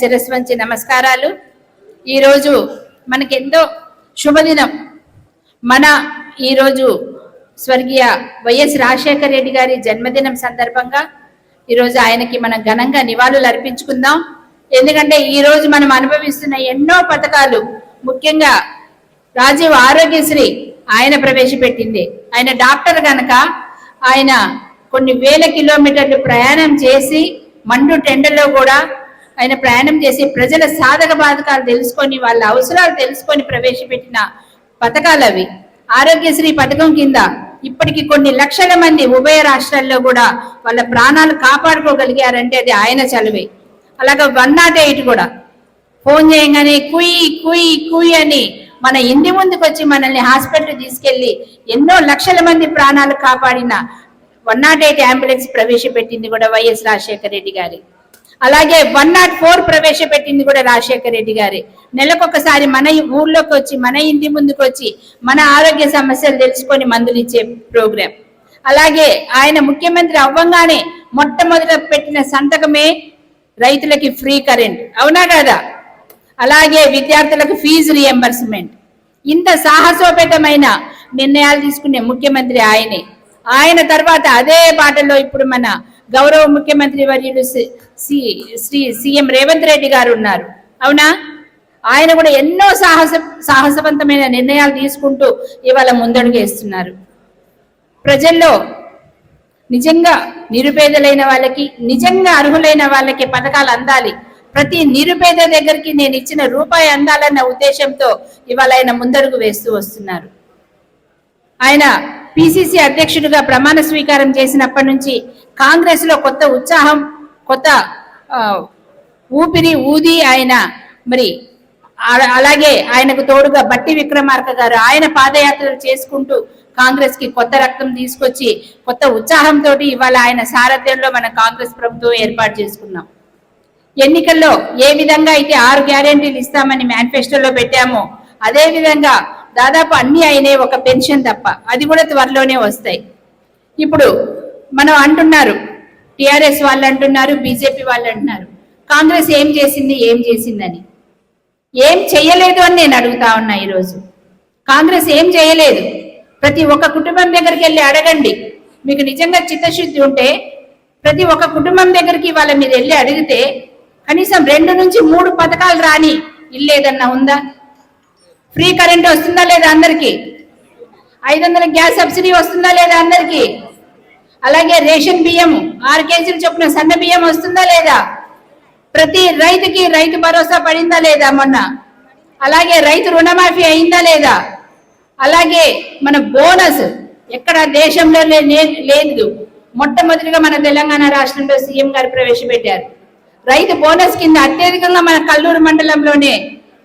శిరస్సు వంచి నమస్కారాలు. ఈరోజు మనకెంతో శుభదినం. మన ఈరోజు స్వర్గీయ వైఎస్ రాజశేఖర రెడ్డి గారి జన్మదినం సందర్భంగా ఈరోజు ఆయనకి మనం ఘనంగా నివాళులు అర్పించుకుందాం. ఎందుకంటే ఈరోజు మనం అనుభవిస్తున్న ఎన్నో పథకాలు ముఖ్యంగా రాజీవ్ ఆరోగ్యశ్రీ ఆయన ప్రవేశపెట్టింది. ఆయన డాక్టర్ గనక ఆయన కొన్ని వేల కిలోమీటర్లు ప్రయాణం చేసి మండు టెండలో కూడా ఆయన ప్రయాణం చేసి ప్రజల సాధక బాధకాలు తెలుసుకొని వాళ్ళ అవసరాలు తెలుసుకొని ప్రవేశపెట్టిన పథకాలు అవి. ఆరోగ్యశ్రీ పథకం కింద ఇప్పటికి కొన్ని లక్షల మంది ఉభయ రాష్ట్రాల్లో కూడా వాళ్ళ ప్రాణాలు కాపాడుకోగలిగారంటే అది ఆయన చలువే అలాగే వన్ నాట్ ఎయిట్ కూడా. ఫోన్ చేయగానే కుయ్ కుయ్ కుయ్ అని మన ఇంటి ముందుకు వచ్చి మనల్ని హాస్పిటల్ తీసుకెళ్ళి ఎన్నో లక్షల మంది ప్రాణాలు కాపాడిన వన్ నాట్ ఎయిట్ అంబులెన్స్ ప్రవేశపెట్టింది కూడా వైఎస్ రాజశేఖర రెడ్డి గారి. అలాగే వన్ నాట్ ఫోర్ ప్రవేశపెట్టింది కూడా రాజశేఖర రెడ్డి గారి. నెలకొకసారి మన ఊర్లోకి వచ్చి మన ఇంటి ముందుకు వచ్చి మన ఆరోగ్య సమస్యలు తెలుసుకొని మందులు ఇచ్చే ప్రోగ్రాం. అలాగే ఆయన ముఖ్యమంత్రి అవ్వంగానే మొట్టమొదట పెట్టిన సంతకమే రైతులకి ఫ్రీ కరెంట్. అవునా కదా? అలాగే విద్యార్థులకు ఫీజు రియంబర్స్మెంట్ ఇంత సాహసోపేతమైన నిర్ణయాలు తీసుకునే ముఖ్యమంత్రి ఆయనే. ఆయన తర్వాత అదే బాటలో ఇప్పుడు మన గౌరవ ముఖ్యమంత్రి వర్యులు సి- సి- శ్రీ సీఎం రేవంత్ రెడ్డి గారు ఉన్నారు. అవునా? ఆయన కూడా ఎన్నో సాహస సాహసవంతమైన నిర్ణయాలు తీసుకుంటూ ఇవాళ ముందడుగు వేస్తున్నారు. ప్రజల్లో నిజంగా నిరుపేదలైన వాళ్ళకి నిజంగా అర్హులైన వాళ్ళకి పథకాలు అందాలి. ప్రతి నిరుపేద దగ్గరికి నేను ఇచ్చిన రూపాయి అందాలన్న ఉద్దేశంతో ఇవాళ ఆయన ముందడుగు వేస్తూ వస్తున్నారు. ఆయన పిసిసి అధ్యక్షుడిగా ప్రమాణ స్వీకారం చేసినప్పటి నుంచి కాంగ్రెస్లో కొత్త ఉత్సాహం కొత్త ఊపిరి ఊది ఆయన. మరి అలాగే ఆయనకు తోడుగా బట్టి విక్రమార్క గారు ఆయన పాదయాత్రలు చేసుకుంటూ కాంగ్రెస్కి కొత్త రక్తం తీసుకొచ్చి కొత్త ఉత్సాహంతో ఇవాళ ఆయన సారథ్యంలో మన కాంగ్రెస్ ప్రభుత్వం ఏర్పాటు చేసుకున్నాం. ఎన్నికల్లో ఏ విధంగా అయితే ఆరు గ్యారెంటీలు ఇస్తామని మేనిఫెస్టోలో పెట్టామో అదే విధంగా దాదాపు అన్ని అయినాయి ఒక పెన్షన్ తప్ప. అది కూడా త్వరలోనే వస్తాయి. ఇప్పుడు మనం అంటున్నారు టిఆర్ఎస్ వాళ్ళు అంటున్నారు బీజేపీ వాళ్ళు అంటున్నారు. కాంగ్రెస్ ఏం చేసింది ఏం చేసిందని. ఏం చేయలేదు అని నేను అడుగుతా ఉన్నా ఈరోజు. కాంగ్రెస్ ఏం చేయలేదు ప్రతి ఒక్క కుటుంబం దగ్గరికి వెళ్ళి అడగండి. మీకు నిజంగా చిత్తశుద్ధి ఉంటే ప్రతి ఒక్క కుటుంబం దగ్గరికి వాళ్ళ మీరు వెళ్ళి అడిగితే కనీసం రెండు నుంచి మూడు పథకాలు రాని ఇల్లేదన్నా ఉందా? ఫ్రీ కరెంట్ వస్తుందా లేదా అందరికి? ఐదు వందల గ్యాస్ సబ్సిడీ వస్తుందా లేదా అందరికి? అలాగే రేషన్ బియ్యం ఆరు కేజీలు చొప్పున సన్న బియ్యం వస్తుందా లేదా? ప్రతి రైతుకి రైతు భరోసా పడిందా లేదా మొన్న? అలాగే రైతు రుణమాఫీ అయిందా లేదా? అలాగే మన బోనస్ ఎక్కడ దేశంలో లేదు. మొట్టమొదటిగా మన తెలంగాణ రాష్ట్రంలో సీఎం గారు ప్రవేశపెట్టారు. రైతు బోనస్ కింద అత్యధికంగా మన కల్లూరు మండలంలోనే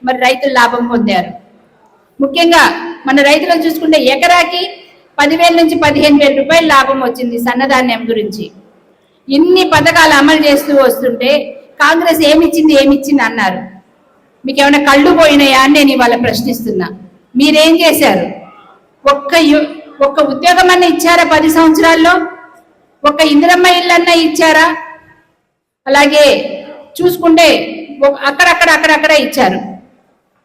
మరి రైతులు లాభం పొందారు. ముఖ్యంగా మన రైతులను చూసుకుంటే ఎకరాకి పదివేల నుంచి పదిహేను వేల రూపాయలు లాభం వచ్చింది సన్నధాన్యం గురించి. ఇన్ని పథకాలు అమలు చేస్తూ వస్తుంటే కాంగ్రెస్ ఏమిచ్చింది ఏమిచ్చింది అన్నారు. మీకు ఏమైనా కళ్ళు పోయినాయా అని నేను ఇవాళ ప్రశ్నిస్తున్నా. మీరేం చేశారు? ఒక్క యు- ఒక్క ఉద్యోగం అన్న ఇచ్చారా పది సంవత్సరాల్లో? ఒక్క ఇందిరమ్మ ఇల్లన్నా ఇచ్చారా? అలాగే చూసుకుంటే అక్కడక్కడ అక్కడక్కడ ఇచ్చారు.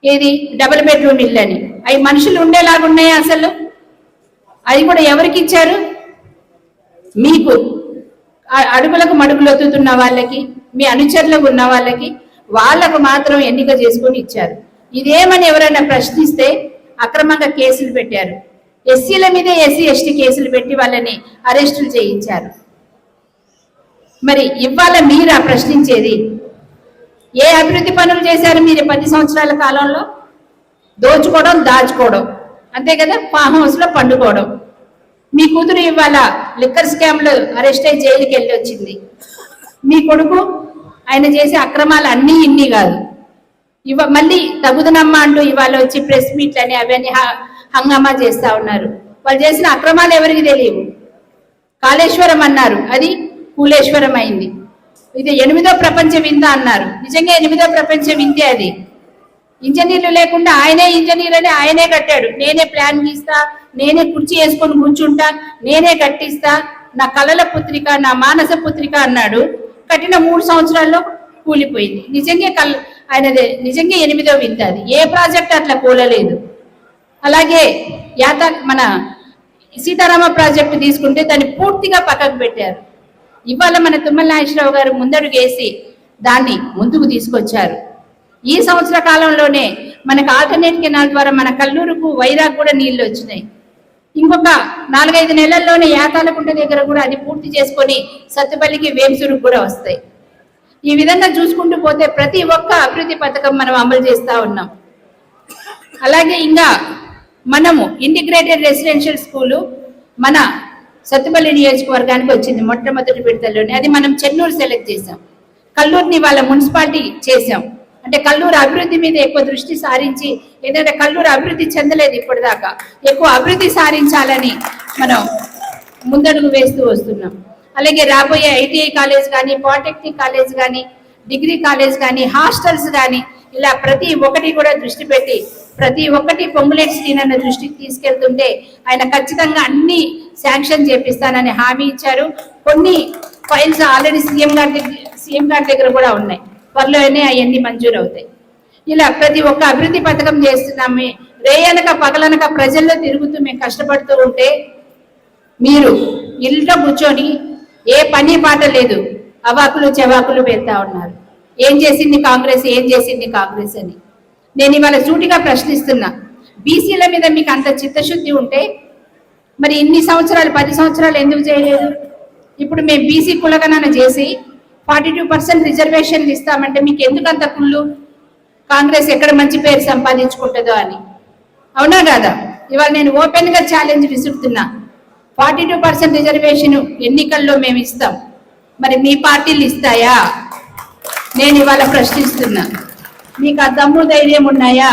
ఏది? డబుల్ బెడ్రూమ్ ఇల్లు అని. అవి మనుషులు ఉండేలాగా ఉన్నాయా అసలు? అది కూడా ఎవరికి ఇచ్చారు? మీకు. అడుగులకు మడుగులు ఒత్తుతున్న వాళ్ళకి మీ అనుచరులకు ఉన్న వాళ్ళకి వాళ్ళకు మాత్రం ఎన్నిక చేసుకొని ఇచ్చారు. ఇదేమని ఎవరైనా ప్రశ్నిస్తే అక్రమంగా కేసులు పెట్టారు. ఎస్సీల మీదే ఎస్సీ ఎస్టీ కేసులు పెట్టి వాళ్ళని అరెస్టులు చేయించారు. మరి ఇవాళ మీరా ప్రశ్నించేది? ఏ అభివృద్ధి పనులు చేశారు మీరు పది సంవత్సరాల కాలంలో? దోచుకోవడం దాచుకోవడం. అంతే కదా? ఫామ్ హౌస్లో పండుకోవడం. మీ కూతురు ఇవాళ లిక్కర్ స్కామ్లో అరెస్ట్ అయ్యి జైలుకి వెళ్ళి వచ్చింది. మీ కొడుకు ఆయన చేసే అక్రమాలు అన్నీ ఇన్ని కాదు. ఇవ మళ్ళీ తగుదనమ్మ అంటూ ఇవాళ వచ్చి ప్రెస్ మీట్లు అని అవన్నీ హ- హంగామా చేస్తా ఉన్నారు. వాళ్ళు చేసిన అక్రమాలు ఎవరికి తెలియవు? కాళేశ్వరం అన్నారు. అది కూలేశ్వరం అయింది. ఇది ఎనిమిదో ప్రపంచ వింత అన్నారు. నిజంగా ఎనిమిదో ప్రపంచ వింతే అది. ఇంజనీర్లు లేకుండా ఆయనే ఇంజనీర్ అని ఆయనే కట్టాడు. నేనే ప్లాన్ గీస్తా నేనే కుర్చీ వేసుకొని కూర్చుంటా నేనే కట్టిస్తా నా కలల పుత్రిక నా మానస పుత్రిక అన్నాడు. కట్టిన మూడు సంవత్సరాల్లో కూలిపోయింది. నిజంగా కల్ ఆయనదే నిజంగా ఎనిమిదో వింత అది. ఏ ప్రాజెక్ట్ అట్లా కూలలేదు. అలాగే యాత మన సీతారామ ప్రాజెక్టు తీసుకుంటే దాన్ని పూర్తిగా పక్కకు పెట్టారు. ఇవాళ మన తుమ్మల నాగేశ్వరరావు గారు ముందడు వేసి దాన్ని ముందుకు తీసుకొచ్చారు. ఈ సంవత్సర కాలంలోనే మనకు ఆల్టర్నేట్ కెనాల్ ద్వారా మన కల్లూరుకు వైరాగ్ కూడా నీళ్ళు వచ్చినాయి. ఇంకొక నాలుగైదు నెలల్లోనే యాతాలకుంట దగ్గర కూడా అది పూర్తి చేసుకొని సత్తుపల్లికి వేంసూరుకు కూడా వస్తాయి. ఈ విధంగా చూసుకుంటూ పోతే ప్రతి ఒక్క అభివృద్ధి పథకం మనం అమలు చేస్తూ ఉన్నాం. అలాగే ఇంకా మనము ఇంటిగ్రేటెడ్ రెసిడెన్షియల్ స్కూలు మన సత్తుపల్లి నియోజకవర్గానికి వచ్చింది మొట్టమొదటి విడతలోనే. అది మనం చెన్నూరు సెలెక్ట్ చేసాం కల్లూరుని వాళ్ళ మున్సిపాలిటీ చేసాం అంటే కల్లూరు అభివృద్ధి మీద ఎక్కువ దృష్టి సారించి ఏంటంటే కల్లూరు అభివృద్ధి చెందలేదు ఇప్పటిదాకా ఎక్కువ అభివృద్ధి సారించాలని మనం ముందడుగు వేస్తూ వస్తున్నాం. అలాగే రాబోయే ఐటీఐ కాలేజ్ కానీ పాలిటెక్నిక్ కాలేజ్ కానీ డిగ్రీ కాలేజ్ కానీ హాస్టల్స్ కానీ ఇలా ప్రతి ఒక్కటి కూడా దృష్టి పెట్టి ప్రతి ఒక్కటి పొంగులేటి శ్రీనన్న దృష్టికి తీసుకెళ్తుంటే ఆయన ఖచ్చితంగా అన్ని శాంక్షన్ చేపిస్తానని హామీ ఇచ్చారు. కొన్ని ఫైల్స్ ఆల్రెడీ సీఎం గారి దగ్గర సీఎం గారి దగ్గర కూడా ఉన్నాయి. త్వరలోనే అవన్నీ మంజూరు అవుతాయి ఇలా ప్రతి ఒక్క అభివృద్ధి పథకం చేస్తున్నామే రేయనక పగలనక ప్రజల్లో తిరుగుతూ మేము కష్టపడుతూ ఉంటే మీరు ఇంట్లో కూర్చొని ఏ పని పాట లేదు. అవాకులు చెవాకులు పెడతా ఉన్నారు. ఏం చేసింది కాంగ్రెస్ ఏం చేసింది కాంగ్రెస్ అని. నేను ఇవాళ సూటిగా ప్రశ్నిస్తున్నా. బీసీల మీద మీకు అంత చిత్తశుద్ధి ఉంటే మరి ఇన్ని సంవత్సరాలు పది సంవత్సరాలు ఎందుకు చేయలేదు? ఇప్పుడు మేము బీసీ కులగణన చేసి ఫార్టీ టూ పర్సెంట్ రిజర్వేషన్లు ఇస్తామంటే మీకు ఎందుకు అంత కుళ్ళు? కాంగ్రెస్ ఎక్కడ మంచి పేరు సంపాదించుకుంటుందో అని. అవునా కాదా? ఇవాళ నేను ఓపెన్గా ఛాలెంజ్ విసురుతున్నా. ఫార్టీ టూ పర్సెంట్ రిజర్వేషన్ ఎన్నికల్లో మేము ఇస్తాం. మరి మీ పార్టీలు ఇస్తాయా? నేను ఇవాళ ప్రశ్నిస్తున్నా. మీకు ఆ దమ్ము ధైర్యం ఉన్నాయా?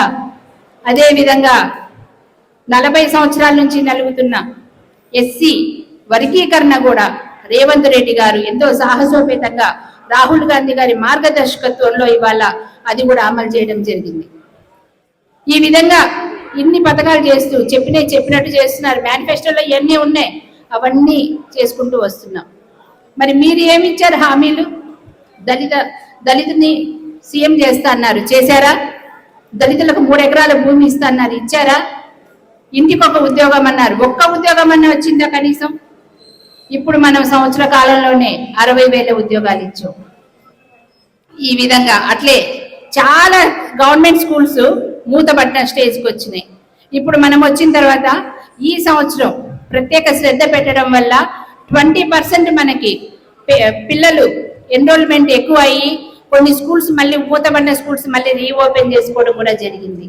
అదేవిధంగా నలభై సంవత్సరాల నుంచి నలుగుతున్న ఎస్సీ వర్గీకరణ కూడా రేవంత్ రెడ్డి గారు ఎంతో సాహసోపేతంగా రాహుల్ గాంధీ గారి మార్గదర్శకత్వంలో ఇవాళ అది కూడా అమలు చేయడం జరిగింది. ఈ విధంగా ఇన్ని పథకాలు చేస్తూ చెప్పినవి చెప్పినట్టు చేస్తున్నారు. మేనిఫెస్టోలో ఇవన్నీ ఉన్నాయి. అవన్నీ చేసుకుంటూ వస్తున్నాం. మరి మీరు ఏమి ఇచ్చారు హామీలు? దళిత దళితుని సీఎం చేస్తా అన్నారు. చేశారా? దళితులకు మూడు ఎకరాల భూమి ఇస్తా అన్నారు. ఇచ్చారా? ఇంటికి ఒక ఉద్యోగం అన్నారు. ఒక్క ఉద్యోగం అన్న వచ్చిందా కనీసం? ఇప్పుడు మనం సంవత్సర కాలంలోనే అరవై వేల ఉద్యోగాలు ఇచ్చాం. ఈ విధంగా అట్లే చాలా గవర్నమెంట్ స్కూల్స్ మూతపట్టిన స్టేజ్కి వచ్చినాయి. ఇప్పుడు మనం వచ్చిన తర్వాత ఈ సంవత్సరం ప్రత్యేక శ్రద్ధ పెట్టడం వల్ల ట్వంటీ పర్సెంట్ మనకి పిల్లలు ఎన్రోల్మెంట్ ఎక్కువ అయ్యి కొన్ని స్కూల్స్ మళ్ళీ మూతబడిన స్కూల్స్ మళ్ళీ రీఓపెన్ చేసుకోవడం కూడా జరిగింది.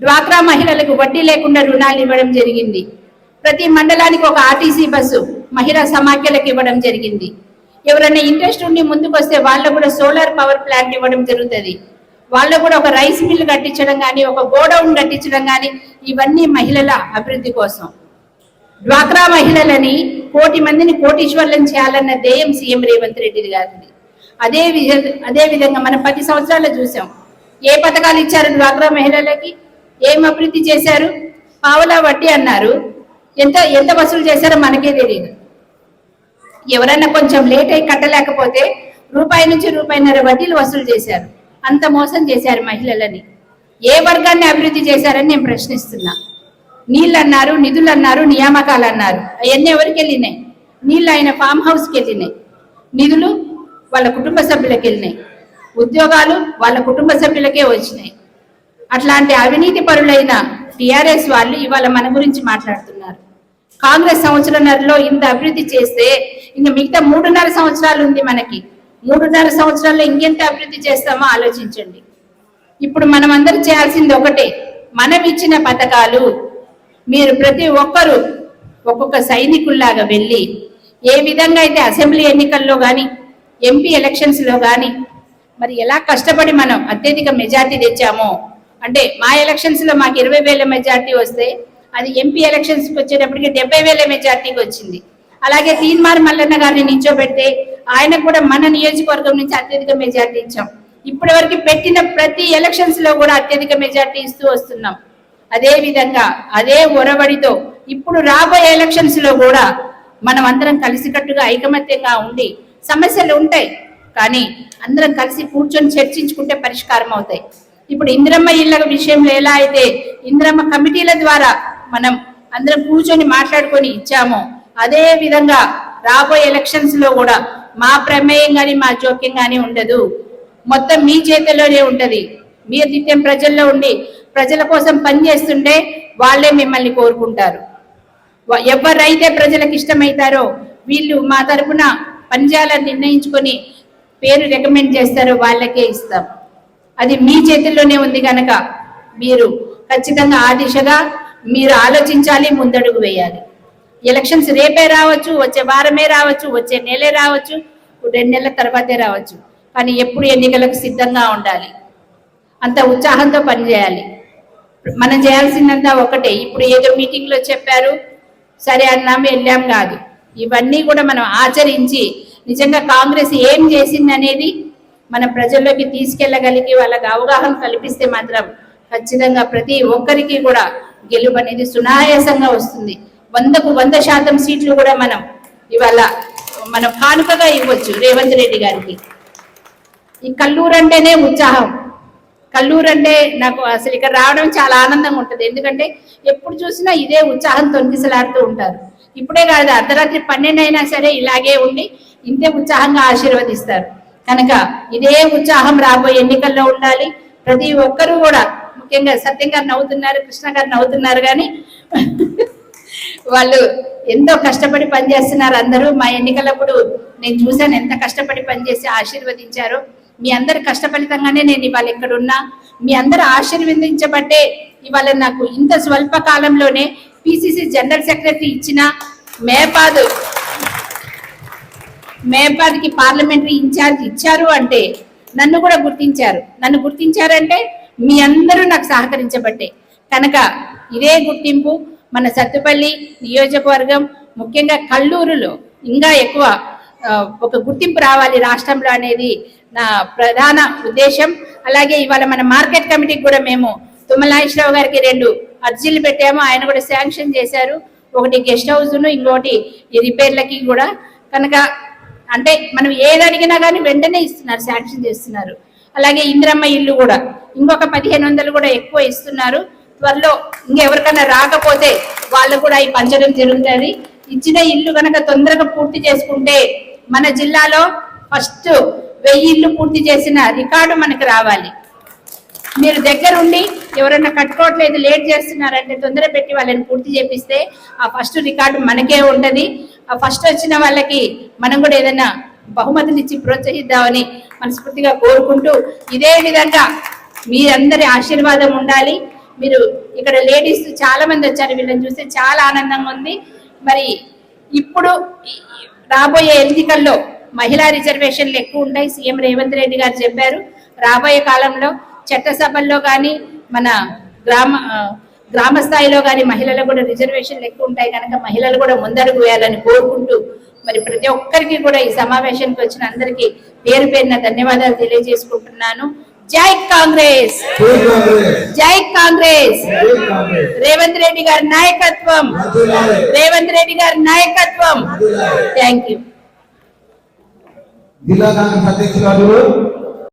డ్వాక్రా మహిళలకు వడ్డీ లేకుండా రుణాలు ఇవ్వడం జరిగింది. ప్రతి మండలానికి ఒక ఆర్టీసీ బస్సు మహిళా సమాఖ్యలకు ఇవ్వడం జరిగింది. ఎవరైనా ఇంట్రెస్ట్ ఉండి ముందుకు వస్తే వాళ్ళకు కూడా సోలార్ పవర్ ప్లాంట్ ఇవ్వడం జరుగుతుంది. వాళ్ళకు కూడా ఒక రైస్ మిల్ కట్టించడం కానీ ఒక గోడౌన్ కట్టించడం కానీ ఇవన్నీ మహిళల అభివృద్ధి కోసం. డ్వాక్రా మహిళలని కోటి మందిని కోటీశ్వర్లను చేయాలన్న ధ్యేయం సీఎం రేవంత్ రెడ్డి గారిది. అదే విధ- అదే విధంగా మనం పది సంవత్సరాలు చూసాం. ఏ పథకాలు ఇచ్చారు డ్వాక్రా మహిళలకి? ఏం అభివృద్ధి చేశారు? పావలా వడ్డీ అన్నారు. ఎంత ఎంత వసూలు చేశారో మనకే తెలియదు ఎవరైనా కొంచెం లేట్ అయి కట్టలేకపోతే రూపాయి నుంచి రూపాయిన్నర వడ్డీలు వసూలు చేశారు. అంత మోసం చేశారు మహిళలని. ఏ వర్గాన్ని అభివృద్ధి చేశారని నేను ప్రశ్నిస్తున్నా. నీళ్ళు అన్నారు నిధులు అన్నారు నియామకాలు అన్నారు అవన్నీ ఎవరికి వెళ్ళినాయి? నీళ్ళు ఆయన ఫామ్ హౌస్కి వెళ్ళినాయి. నిధులు వాళ్ళ కుటుంబ సభ్యులకు వెళ్ళినాయి. ఉద్యోగాలు వాళ్ళ కుటుంబ సభ్యులకే వచ్చినాయి. అట్లాంటి అవినీతి పరులైన టిఆర్ఎస్ వాళ్ళు ఇవాళ మన గురించి మాట్లాడుతున్నారు. కాంగ్రెస్ సంవత్సరంలో ఇంత అభివృద్ధి చేస్తే ఇంకా మిగతా మూడున్నర సంవత్సరాలు ఉంది మనకి. మూడున్నర సంవత్సరాల్లో ఇంకెంత అభివృద్ధి చేస్తామో ఆలోచించండి. ఇప్పుడు మనం అందరూ చేయాల్సింది ఒకటే మనం ఇచ్చిన పథకాలు మీరు ప్రతి ఒక్కరూ ఒక్కొక్క సైనికుల్లాగా వెళ్ళి ఏ విధంగా అయితే అసెంబ్లీ ఎన్నికల్లో కానీ ఎంపీ ఎలక్షన్స్లో కానీ మరి ఎలా కష్టపడి మనం అత్యధిక మెజార్టీ తెచ్చామో అంటే మా ఎలక్షన్స్లో మాకు ఇరవై వేల మెజార్టీ వస్తే అది ఎంపీ ఎలక్షన్స్కి వచ్చేటప్పటికి డెబ్బై వేల మెజార్టీకి వచ్చింది. అలాగే తీన్మార్ మల్లన్న గారిని నిల్చోబెడితే ఆయన కూడా మన నియోజకవర్గం నుంచి అత్యధిక మెజార్టీ ఇచ్చాం. ఇప్పటి వరకు పెట్టిన ప్రతి ఎలక్షన్స్లో కూడా అత్యధిక మెజార్టీ ఇస్తూ వస్తున్నాం. అదే విధంగా అదే ఒరవడితో ఇప్పుడు రాబోయే ఎలక్షన్స్లో కూడా మనం అందరం కలిసికట్టుగా ఐకమత్యంగా ఉండి సమస్యలు ఉంటాయి. కానీ అందరం కలిసి కూర్చొని చర్చించుకుంటే పరిష్కారం అవుతాయి. ఇప్పుడు ఇందిరమ్మ ఇళ్ళ విషయంలో ఎలా అయితే ఇందిరమ్మ కమిటీల ద్వారా మనం అందరం కూర్చొని మాట్లాడుకొని ఇచ్చామో అదే విధంగా రాబోయే ఎలక్షన్స్లో కూడా మా ప్రమేయం కానీ మా జోక్యం కానీ ఉండదు. మొత్తం మీ చేతిలోనే ఉంటది. మీరు నిత్యం ప్రజల్లో ఉండి ప్రజల కోసం పనిచేస్తుంటే వాళ్ళే మిమ్మల్ని కోరుకుంటారు. ఎవరైతే ప్రజలకు ఇష్టమవుతారో వీళ్ళు మా తరపున పనిచేయాలని నిర్ణయించుకొని పేరు రికమెండ్ చేస్తారో వాళ్ళకే ఇస్తాం. అది మీ చేతుల్లోనే ఉంది కనుక మీరు ఖచ్చితంగా ఆ దిశగా మీరు ఆలోచించాలి ముందడుగు వేయాలి. ఎలక్షన్స్ రేపే రావచ్చు వచ్చే వారమే రావచ్చు వచ్చే నెలే రావచ్చు రెండు నెలల తర్వాతే రావచ్చు. కానీ ఎప్పుడు ఎన్నికలకు సిద్ధంగా ఉండాలి. అంత ఉత్సాహంతో పనిచేయాలి. మనం చేయాల్సిందంతా ఒకటే. ఇప్పుడు ఏదో మీటింగ్లో చెప్పారు సరే అన్నాము వెళ్ళాం కాదు. ఇవన్నీ కూడా మనం ఆచరించి నిజంగా కాంగ్రెస్ ఏం చేసింది అనేది ప్రజల్లోకి తీసుకెళ్ళగలిగి వాళ్ళకి అవగాహన కల్పిస్తే మాత్రం ఖచ్చితంగా ప్రతి ఒక్కరికి కూడా గెలుపు అనేది సునాయాసంగా వస్తుంది. వందకు వంద శాతం సీట్లు కూడా మనం ఇవాళ మనం కానుకగా ఇవ్వచ్చు రేవంత్ రెడ్డి గారికి. ఈ కల్లూరు అంటేనే ఉత్సాహం. కల్లూరు అంటే నాకు అసలు ఇక్కడ రావడం చాలా ఆనందంగా ఉంటుంది. ఎందుకంటే ఎప్పుడు చూసినా ఇదే ఉత్సాహం తొంగిసలాడుతూ ఉంటారు. ఇప్పుడే కాదు అర్ధరాత్రి పన్నెండు అయినా సరే ఇలాగే ఉండి ఇంతే ఉత్సాహంగా ఆశీర్వదిస్తారు. కనుక ఇదే ఉత్సాహం రాబోయే ఎన్నికల్లో ఉండాలి. ప్రతి ఒక్కరూ కూడా ముఖ్యంగా సత్యం గారు నవ్వుతున్నారు కృష్ణ గారు నవ్వుతున్నారు కానీ వాళ్ళు ఎంతో కష్టపడి పనిచేస్తున్నారు. అందరూ మా ఎన్నికలప్పుడు నేను చూశాను ఎంత కష్టపడి పనిచేసి ఆశీర్వదించారో. మీ అందరి కష్ట ఫలితంగానే నేను ఇవాళ ఇక్కడ ఉన్నా. మీ అందరు ఆశీర్వదించబట్టే ఇవాళ నాకు ఇంత స్వల్ప కాలంలోనే పిసిసి జనరల్ సెక్రటరీ ఇచ్చిన మేపాదు మేపాద్కి పార్లమెంటరీ ఇన్ఛార్జ్ ఇచ్చారు అంటే నన్ను కూడా గుర్తించారు. నన్ను గుర్తించారంటే మీ అందరూ నాకు సహకరించబట్టే. కనుక ఇదే గుర్తింపు మన సత్తుపల్లి నియోజకవర్గం ముఖ్యంగా కల్లూరులో ఇంకా ఎక్కువ ఒక గుర్తింపు రావాలి రాష్ట్రంలో అనేది నా ప్రధాన ఉద్దేశం. అలాగే ఇవాళ మన మార్కెట్ కమిటీకి కూడా మేము తుమ్మలాయిశ్రావు గారికి రెండు అర్జీలు పెట్టాము ఆయన కూడా శాంక్షన్ చేశారు. ఒకటి గెస్ట్ హౌస్ ఇంకోటి రిపేర్లకి కూడా. కనుక అంటే మనం ఏది అడిగినా కానీ వెంటనే ఇస్తున్నారు శాంక్షన్ చేస్తున్నారు. అలాగే ఇందిరమ్మ ఇల్లు కూడా. ఇంకొక పదిహేను వందలు కూడా ఎక్కువ ఇస్తున్నారు. త్వరలో ఇంకెవరికైనా రాకపోతే వాళ్ళు కూడా ఈ పంచడం జరుగుతుంది. ఇచ్చిన ఇల్లు కనుక తొందరగా పూర్తి చేసుకుంటే మన జిల్లాలో ఫస్ట్ వెయ్యి ఇల్లు పూర్తి చేసిన రికార్డు మనకు రావాలి. మీరు దగ్గరుండి ఎవరైనా కట్టుకోవట్లేదు లేట్ చేస్తున్నారంటే తొందర పెట్టి వాళ్ళని పూర్తి చేపిస్తే ఆ ఫస్ట్ రికార్డు మనకే ఉంటుంది. ఆ ఫస్ట్ వచ్చిన వాళ్ళకి మనం కూడా ఏదైనా బహుమతులు ఇచ్చి ప్రోత్సహిద్దామని మనస్ఫూర్తిగా కోరుకుంటూ ఇదే విధంగా మీరందరి ఆశీర్వాదం ఉండాలి. మీరు ఇక్కడ లేడీస్ చాలా మంది వచ్చారు వీళ్ళని చూస్తే చాలా ఆనందంగా ఉంది. మరి ఇప్పుడు రాబోయే ఎన్నికల్లో మహిళా రిజర్వేషన్లు ఎక్కువ ఉంటాయి సీఎం రేవంత్ రెడ్డి గారు చెప్పారు. రాబోయే కాలంలో చట్టసభల్లో కానీ మన గ్రామ గ్రామ స్థాయిలో కానీ మహిళలకు కూడా రిజర్వేషన్లు ఎక్కువ ఉంటాయి కనుక మహిళలు కూడా ముందడుగు వేయాలని కోరుకుంటూ మరి ప్రతి ఒక్కరికి కూడా ఈ సమావేశానికి వచ్చిన అందరికీ పేరు పేరున ధన్యవాదాలు తెలియజేసుకుంటున్నాను. జై కాంగ్రెస్! జై కాంగ్రెస్! రేవంత్ రెడ్డి గారి నాయకత్వం. రేవంత్ రెడ్డి గారి నాయకత్వం. Thank you. జిల్లా కాంగ్రెస్ అధ్యక్షురాలు